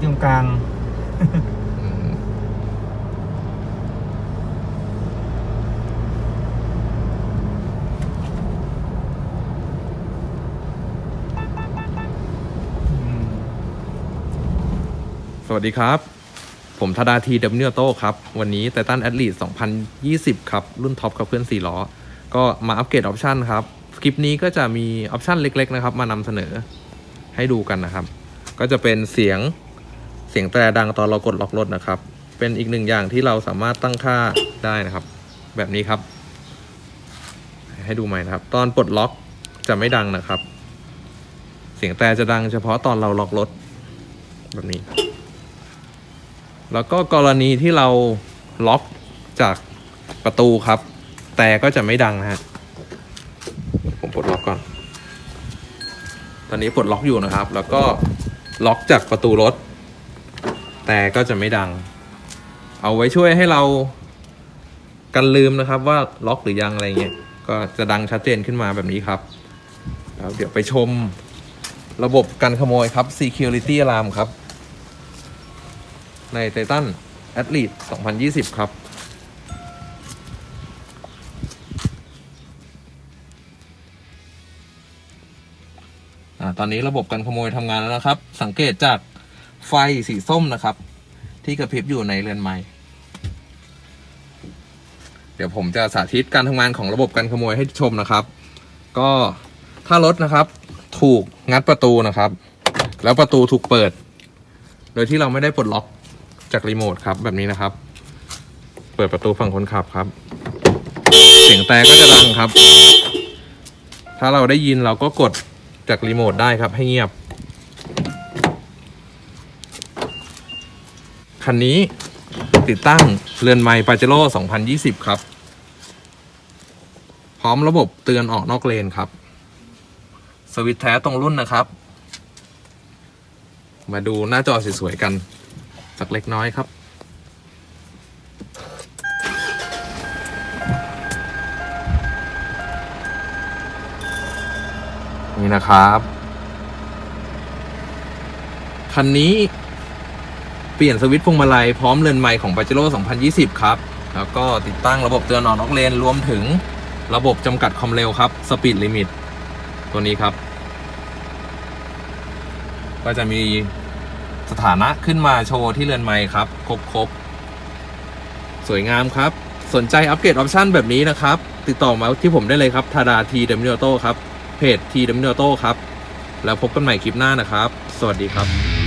อยู่ตรงกลาง สวัสดีครับ ผมธดาทีดับเนิลโต้ครับ วันนี้ไททันแอดลีด2020 ครับ รุ่นท็อปกับเพื่อน 4 ล้อ ก็มาอัปเกรดออปชันครับ คลิปนี้ก็จะมีออปชันเล็ก ๆ นะครับ มานำเสนอให้ดูกันนะครับ ก็จะเป็นเสียง สียงแตรดังตอนเรากดล็อกรถนะครับ เป็นอีกหนึ่งอย่างที่เราสามารถตั้งค่าได้นะครับ แบบนี้ครับ ให้ดูใหม่นะครับ ตอนปลดล็อกจะไม่ดังนะครับ เสียงแตรจะดังเฉพาะตอนเราล็อกรถแบบนี้ แล้วก็กรณีที่เราล็อกจากประตูครับ แต่ก็จะไม่ดังนะฮะผมปลดล็อกก่อน ตอนนี้ปลดล็อกอยู่นะครับ แล้วก็ล็อกจากประตูรถ แต่ก็จะไม่ดัง เอาไว้ช่วยให้เรากันลืมนะครับว่าล็อกหรือยังอะไรเงี้ยก็จะดังชัดเจนขึ้นมาแบบนี้ครับ แล้วเดี๋ยวไปชมระบบกันขโมยครับ Security Alarm ครับ ในไททันแอ l ลีด2020 ครับอ่าตอนนี้ระบบการขโมยทำงานแล้วนะครับ สังเกตจาก ไฟสีส้มนะครับ ที่กระพริบอยู่ในเรือนไม้เดี๋ยวผมจะสาธิตการทำงานของระบบการขโมยให้ชมนะครับ ก็ถ้ารถนะครับ ถูกงัดประตูนะครับ แล้วประตูถูกเปิด โดยที่เราไม่ได้ปลดล็อกจากรีโมทครับแบบนี้นะครับ เปิดประตูฝั่งคนขับครับ เสียงแต่ก็จะดังครับ ถ้าเราได้ยินเราก็กดจากรีโมทได้ครับให้เงียบ คันนี้ติดตั้งเรือนไม้ปาเจโร่2020 ครับ พร้อมระบบเตือนออกนอกเลนครับ สวิตช์แท้ตรงรุ่นนะครับ มาดูหน้าจอสวยๆกัน สักเล็กน้อยครับ นี่นะครับ คันนี้ เปลี่ยนสวิตช์พวงมาลัยพร้อมเรือนไม้ของ p a j e r o 2020 ครับ แล้วก็ติดตั้งระบบเตือนออนอกเลน รวมถึงระบบจำกัดความเร็วครับ Speed Limit ตัวนี้ครับ ก็จะมีสถานะขึ้นมาโชว์ที่เรือนไม้ครับ ครบครบสวยงามครับ สนใจอัปเกรดออปชันแบบนี้นะครับ ติดต่อมาที่ผมได้เลยครับทาดาทีเดมิโนโตครับ เพจทีเดมิโนโตครับ แล้วพบกันใหม่คลิปหน้านะครับ สวัสดีครับ